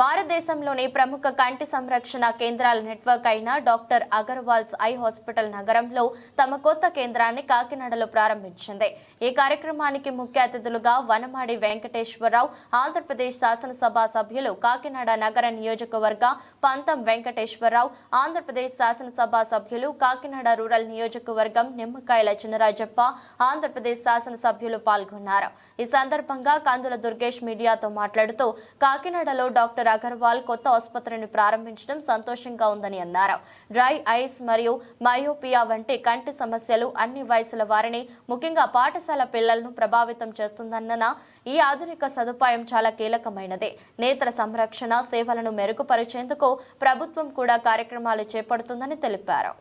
భారతదేశంలోని ప్రముఖ కంటి సంరక్షణ కేంద్రాల నెట్వర్క్ అయిన డాక్టర్ అగర్వాల్స్ ఐ హాస్పిటల్ నగరంలో తమ కొత్త కేంద్రాన్ని కాకినాడలో ప్రారంభించింది. ఈ కార్యక్రమానికి ముఖ్య అతిథులుగా వనమాడి వెంకటేశ్వరరావు ఆంధ్రప్రదేశ్ శాసనసభ సభ్యులు కాకినాడ నగర నియోజకవర్గ పంతం వెంకటేశ్వరరావు ఆంధ్రప్రదేశ్ శాసనసభ సభ్యులు కాకినాడ రూరల్ నియోజకవర్గం నిమ్మకాయల చినరాజప్ప ఆంధ్రప్రదేశ్ శాసనసభ్యులు పాల్గొన్నారు. ఈ సందర్భంగా కందుల దుర్గేష్ మీడియాతో మాట్లాడుతూ కాకినాడలో డాక్టర్ అగర్వాల్ కొత్త ఆసుపత్రిని ప్రారంభించడం సంతోషంగా ఉందని అన్నారు. డ్రై ఐస్ మరియు మయోపియా వంటి కంటి సమస్యలు అన్ని వయసుల వారిని ముఖ్యంగా పాఠశాల పిల్లలను ప్రభావితం చేస్తుందన్న ఈ ఆధునిక సదుపాయం చాలా కీలకమైనది. నేత్ర సంరక్షణ సేవలను మెరుగుపరిచేందుకు ప్రభుత్వం కూడా కార్యక్రమాలు చేపడుతుందని తెలిపారు.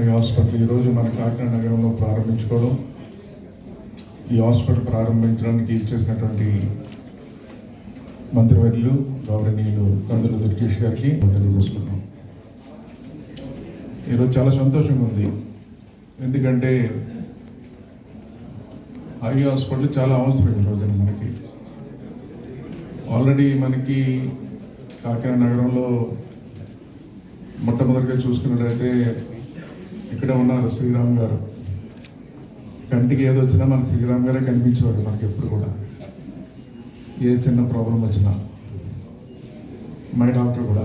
ఈ హాస్పిటల్ ఈరోజు మన కాకినాడ నగరంలో ప్రారంభించుకోవడం. ఈ హాస్పిటల్ ప్రారంభించడానికి ఇచ్చేసినటువంటి మంత్రివర్యులు గౌరవనీయులు కందుల దుర్గేష్ గారికి తెలియజేసుకున్నాం ఈరోజు చాలా సంతోషంగా ఉంది. ఎందుకంటే ఐ హాస్పిటల్ చాలా అవసరం ఈ రోజున మనకి. ఆల్రెడీ మనకి కాకినాడ నగరంలో మొట్టమొదటిగా చూసుకున్నట్లయితే ఇక్కడ ఉన్నారు శ్రీరామ్ గారు. కంటికి ఏదో వచ్చినా మనకి శ్రీరామ్ గారే కనిపించేవారు మనకి ఎప్పుడు కూడా. ఏ చిన్న ప్రాబ్లం వచ్చినా మై డాక్టర్ కూడా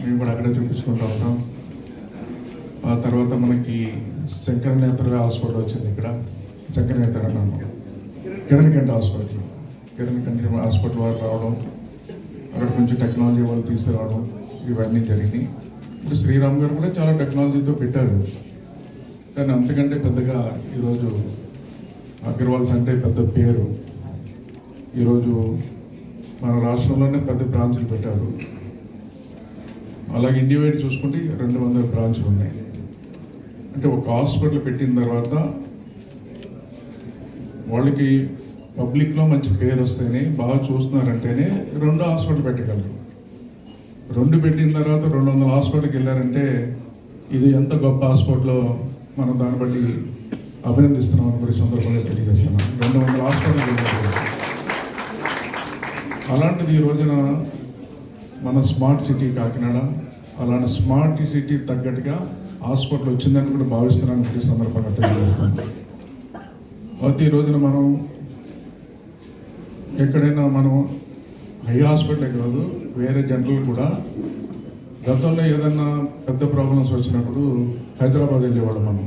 మేము కూడా అక్కడే చూపించుకుంటూ ఉంటాం. ఆ తర్వాత మనకి శంకర నేత్ర హాస్పిటల్ వచ్చింది ఇక్కడ. శంకర నేత్ర అన్నాను కిరణ్ కంటి హాస్పిటల్ కిరణ్ కంటి హాస్పిటల్ వారు రావడం అక్కడ కొంచెం టెక్నాలజీ వాళ్ళు తీసుకురావడం ఇవన్నీ జరిగినాయి. ఇప్పుడు శ్రీరామ్ గారు కూడా చాలా టెక్నాలజీతో పెట్టారు. కానీ అంతకంటే పెద్దగా ఈరోజు అగర్వాల్స్ అంటే పెద్ద పేరు. ఈరోజు మన రాష్ట్రంలోనే పెద్ద బ్రాంచ్లు పెట్టారు. అలాగే ఇండియా వైడ్ చూసుకుంటే రెండు వందల బ్రాంచ్లు ఉన్నాయి. అంటే ఒక హాస్పిటల్ పెట్టిన తర్వాత వాళ్ళకి పబ్లిక్లో మంచి పేరు వస్తేనే బాగా చూస్తున్నారంటేనే రెండు హాస్పిటల్ పెట్టగలరు. రెండు పెట్టిన తర్వాత రెండు వందల హాస్పిటల్కి వెళ్ళారంటే ఇది ఎంత గొప్ప హాస్పిటల్లో మనం దాన్ని బట్టి అభినందిస్తున్నాం అని కూడా సందర్భంగా తెలియజేస్తున్నాం రెండు వందల హాస్పిటల్కి వెళ్ళారు. అలాంటిది ఈ రోజున మన స్మార్ట్ సిటీ కాకినాడ అలాంటి స్మార్ట్ సిటీ తగ్గట్టుగా హాస్పిటల్ వచ్చిందని కూడా భావిస్తున్నాను ఈ సందర్భంగా తెలియజేస్తాను. ప్రతి రోజున మనం ఎక్కడైనా మనం హై హాస్పిటల్ కాదు వేరే జనరల్ కూడా గతంలో ఏదన్నా పెద్ద ప్రాబ్లమ్స్ వచ్చినప్పుడు హైదరాబాద్ వెళ్ళేవాడు మనం.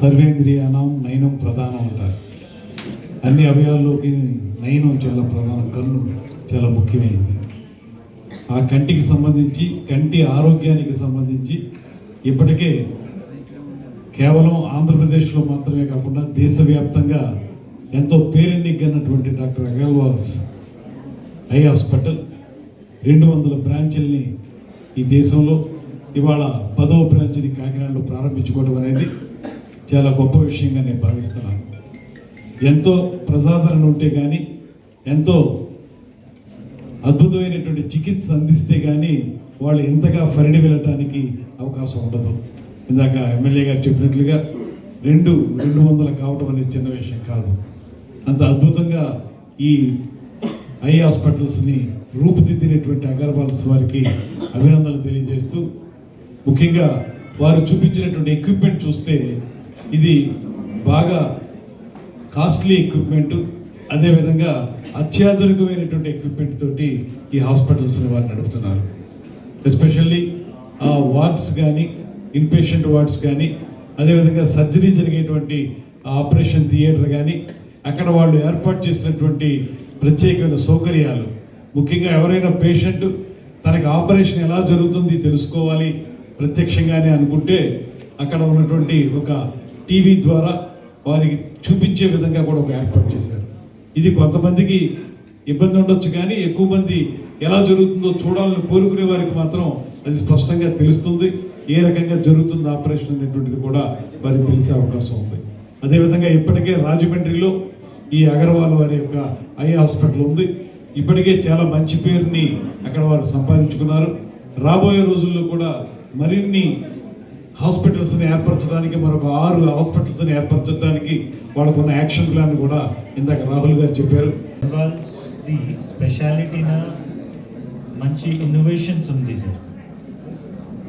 సర్వేంద్రియానం నయనం ప్రధానం అంటారు అన్ని అవయవాల్లోకి నయనం చాలా ప్రధానం కన్ను చాలా ముఖ్యమైనది. ఆ కంటికి సంబంధించి కంటి ఆరోగ్యానికి సంబంధించి ఇప్పటికే కేవలం ఆంధ్రప్రదేశ్లో మాత్రమే కాకుండా దేశవ్యాప్తంగా ఎంతో పేరెన్నికన్నటువంటి డాక్టర్ అగర్వాల్స్ ఐ హాస్పిటల్ రెండు వందల బ్రాంచీల్ని ఈ దేశంలో ఇవాళ పదవ బ్రాంచ్ని కాకినాడలో ప్రారంభించుకోవడం అనేది చాలా గొప్ప విషయంగా నేను భావిస్తున్నాను. ఎంతో ప్రజాదరణ ఉంటే కానీ ఎంతో అద్భుతమైనటువంటి చికిత్స అందిస్తే కానీ వాళ్ళు ఎంతగా ఫరిడి వెళ్ళటానికి అవకాశం ఉండదు. ఇందాక ఎమ్మెల్యే గారు చెప్పినట్లుగా రెండు రెండు వందలు కావటం అనేది చిన్న విషయం కాదు. అంత అద్భుతంగా ఈ ఐ హాస్పిటల్స్ని రూపుదిద్దినటువంటి అగర్వాల్స్ వారికి అభినందనలు తెలియజేస్తూ ముఖ్యంగా వారు చూపించినటువంటి ఎక్విప్మెంట్ చూస్తే ఇది బాగా కాస్ట్లీ ఎక్విప్మెంట్ అదేవిధంగా అత్యాధునికమైనటువంటి ఎక్విప్మెంట్ తోటి ఈ హాస్పిటల్స్ని వారు నడుపుతున్నారు. ఎస్పెషల్లీ ఆ వార్డ్స్ కానీ ఇన్పేషెంట్ వార్డ్స్ కానీ అదేవిధంగా సర్జరీ జరిగేటువంటి ఆపరేషన్ థియేటర్ కానీ అక్కడ వాళ్ళు ఏర్పాటు చేసినటువంటి ప్రత్యేకమైన సౌకర్యాలు. ముఖ్యంగా ఎవరైనా పేషెంట్ తనకు ఆపరేషన్ ఎలా జరుగుతుంది తెలుసుకోవాలి ప్రత్యక్షంగానే అనుకుంటే అక్కడ ఉన్నటువంటి ఒక టీవీ ద్వారా వారికి చూపించే విధంగా కూడా ఒక ఏర్పాటు చేశారు. ఇది కొంతమందికి ఇబ్బంది ఉండొచ్చు కానీ ఎక్కువ మంది ఎలా జరుగుతుందో చూడాలని కోరుకునే వారికి మాత్రం అది స్పష్టంగా తెలుస్తుంది. ఏ రకంగా జరుగుతుంది ఆపరేషన్ అనేటువంటిది కూడా వారికి తెలిసే అవకాశం ఉంది. అదేవిధంగా ఇప్పటికే రాజమండ్రిలో ఈ అగర్వాల్ వారి యొక్క ఐ హాస్పిటల్ ఉంది. ఇప్పటికే చాలా మంచి పేరుని అక్కడ వారు సంపాదించుకున్నారు. రాబోయే రోజుల్లో కూడా మరిన్ని హాస్పిటల్స్ని ఏర్పరచడానికి మరొక ఆరు హాస్పిటల్స్ని ఏర్పరచడానికి వాళ్ళకున్న యాక్షన్ ప్లాన్ కూడా ఇందాక రాహుల్ గారు చెప్పారు. స్పెషాలిటీన మంచి ఇన్నోవేషన్స్ ఉంది సార్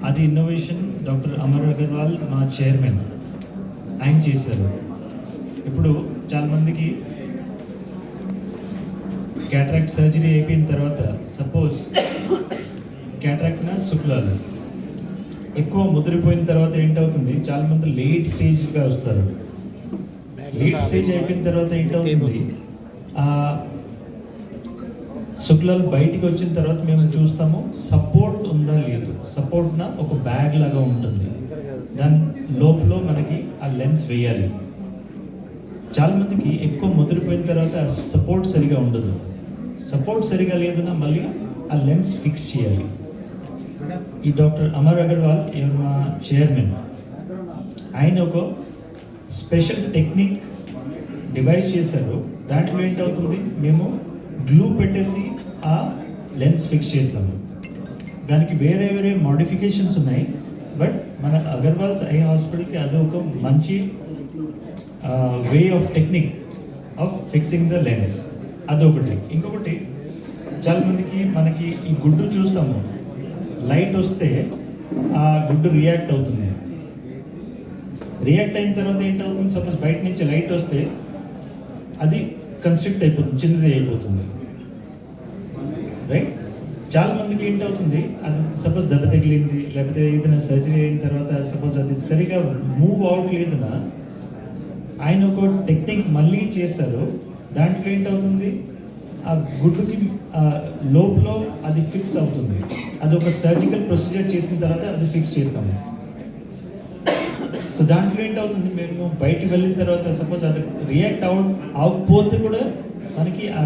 అది ఇన్నోవేషన్ డాక్టర్ అమర్ అగర్వాల్ మా చైర్మన్ ఆయన చేశారు. ఇప్పుడు చాలామందికి క్యాట్రాక్ట్ సర్జరీ అయిపోయిన తర్వాత సపోజ్ క్యాట్రాక్ట్న శుక్లాలు. ఎక్కువ ముదిరిపోయిన తర్వాత ఏంటవుతుంది? చాలా మంది లేట్ స్టేజ్గా వస్తారు. లేట్ స్టేజ్ అయిపోయిన తర్వాత ఏంటవుతుంది? ఆ శుక్లాలు బయటికి వచ్చిన తర్వాత మేము చూస్తాము సపోర్ట్ ఉందా లేదు? సపోర్ట్న ఒక బ్యాగ్ లాగా ఉంటుంది. దాని లోపల మనకి ఆ లెన్స్ వేయాలి. చాలా మందికి ఎక్కువ ముదిరిపోయిన తర్వాత సపోర్ట్ సరిగా ఉండదు. సపోర్ట్ సరిగా లేదన్నా మళ్ళీ ఆ లెన్స్ ఫిక్స్ చేయాలి. ఈ డాక్టర్ అమర్ అగర్వాల్ ఎవరు మా చైర్మన్. ఆయన ఒక స్పెషల్ టెక్నిక్ డివైస్ చేశారు. దాంట్లో ఏంటవుతుంది? మేము గ్లూ పెట్టేసి ఆ లెన్స్ ఫిక్స్ చేస్తాము. దానికి వేరే వేరే మోడిఫికేషన్స్ ఉన్నాయి. బట్ మన అగర్వాల్స్ ఐ హాస్పిటల్కి అది ఒక మంచి way of technique of fixing the lens. అదొకటి. ఇంకొకటి చాలామందికి మనకి ఈ గుడ్డు చూస్తాము. లైట్ వస్తే ఆ గుడ్డు రియాక్ట్ అవుతుంది. రియాక్ట్ అయిన తర్వాత ఏంటవుతుంది? సపోజ్ బయట నుంచి లైట్ వస్తే అది కన్స్ట్రిక్ట్ అయిపోతుంది చిన్నది అయిపోతుంది. రైట్ చాలా మందికి ఏంటవుతుంది? అది సపోజ్ దెబ్బ తగిలింది లేకపోతే ఏదైనా సర్జరీ అయిన తర్వాత సపోజ్ అది సరిగా మూవ్ అవుట్ ఆయన ఒక టెక్నిక్ మళ్ళీ చేస్తారు దాంట్లో ఏంటవుతుంది? ఆ గుడ్డుకి లోపల అది ఫిక్స్ అవుతుంది. అది ఒక సర్జికల్ ప్రొసీజర్ చేసిన తర్వాత అది ఫిక్స్ చేస్తాము. సో దాంట్లో ఏంటవుతుంది? మేము బయటకు వెళ్ళిన తర్వాత సపోజ్ అది రియాక్ట్ అవ అవ్వకపోతే కూడా మనకి ఆ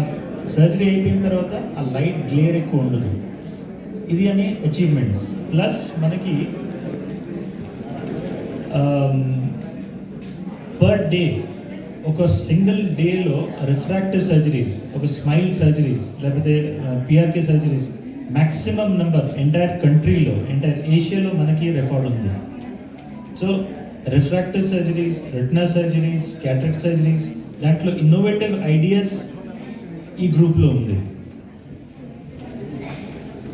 సర్జరీ అయిపోయిన తర్వాత ఆ లైట్ గ్లేర్ ఎక్కువ ఉండదు. ఇది అనే అచీవ్మెంట్స్ ప్లస్ మనకి um, పర్ డే ఒక సింగిల్ డేలో రిఫ్రాక్టివ్ సర్జరీస్ ఒక స్మైల్ సర్జరీస్ లేకపోతే uh, PRK surgeries maximum number entire కంట్రీలో ఎంటైర్ ఏషియాలో మనకి రికార్డ్ ఉంది. So refractive surgeries retina surgeries cataract surgeries దాంట్లో ఇన్నోవేటివ్ ఐడియాస్ ఈ గ్రూప్లో ఉంది.